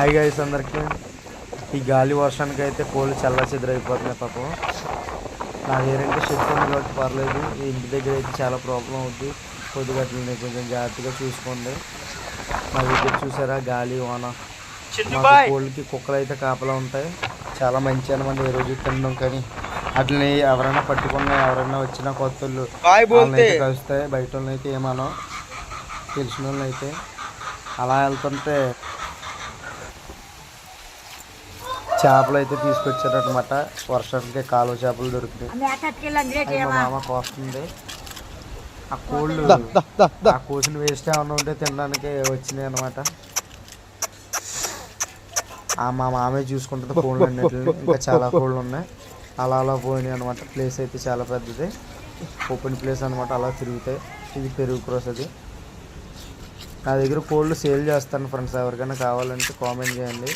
Hi guys అందరికి. ఈ గాలి వర్షానికి అయితే కోళ్ళు చల్ల చెదరైపోతున్నాయి పాపం. నాది ఏంటంటే షెడ్ ఉంది కాబట్టి పర్లేదు. ఈ ఇంటి దగ్గర అయితే చాలా ప్రాబ్లం అవుద్ది. పొద్దుగట్లని కొంచెం జాగ్రత్తగా చూసుకోండి. మా దగ్గర చూసారా? గాలి వాన. కోళ్ళకి కుక్కలు అయితే కాపలా ఉంటాయి. చాలా మంచి అనమాట ఏ రోజు తినడం కానీ వాటిని ఎవరైనా పట్టుకున్నా ఎవరైనా వచ్చినా కొత్త వాళ్ళు వాళ్ళని అయితే కలుస్తాయి. బయట వాళ్ళని అయితే ఏమనో. తెలిసిన వాళ్ళని అయితే అలా వెళ్తుంటే చేపలు అయితే తీసుకొచ్చారనమాట వర్షానికి కాలువ చేపలు దొరుకుతాయి మా మామ కోస్తుంది ఆ కోళ్ళు ఆ కోసిన వేస్ట్ ఏమన్నా ఉంటే తినడానికి వచ్చినాయి అనమాట ఆ మా మామే చూసుకుంటుంది కోళ్ళు అన్నిటిని. ఇంకా చాలా కోళ్ళు ఉన్నాయి. అలా అలా పోయినాయి అనమాట ప్లేస్ అయితే చాలా పెద్దది. ఓపెన్ ప్లేస్ అనమాట అలా తిరుగుతాయి. ఇది పెరుగు క్రోస్ అది. నా దగ్గర కోళ్ళు సేల్ చేస్తాను ఫ్రెండ్స్. ఎవరికైనా కావాలంటే కామెంట్ చేయండి.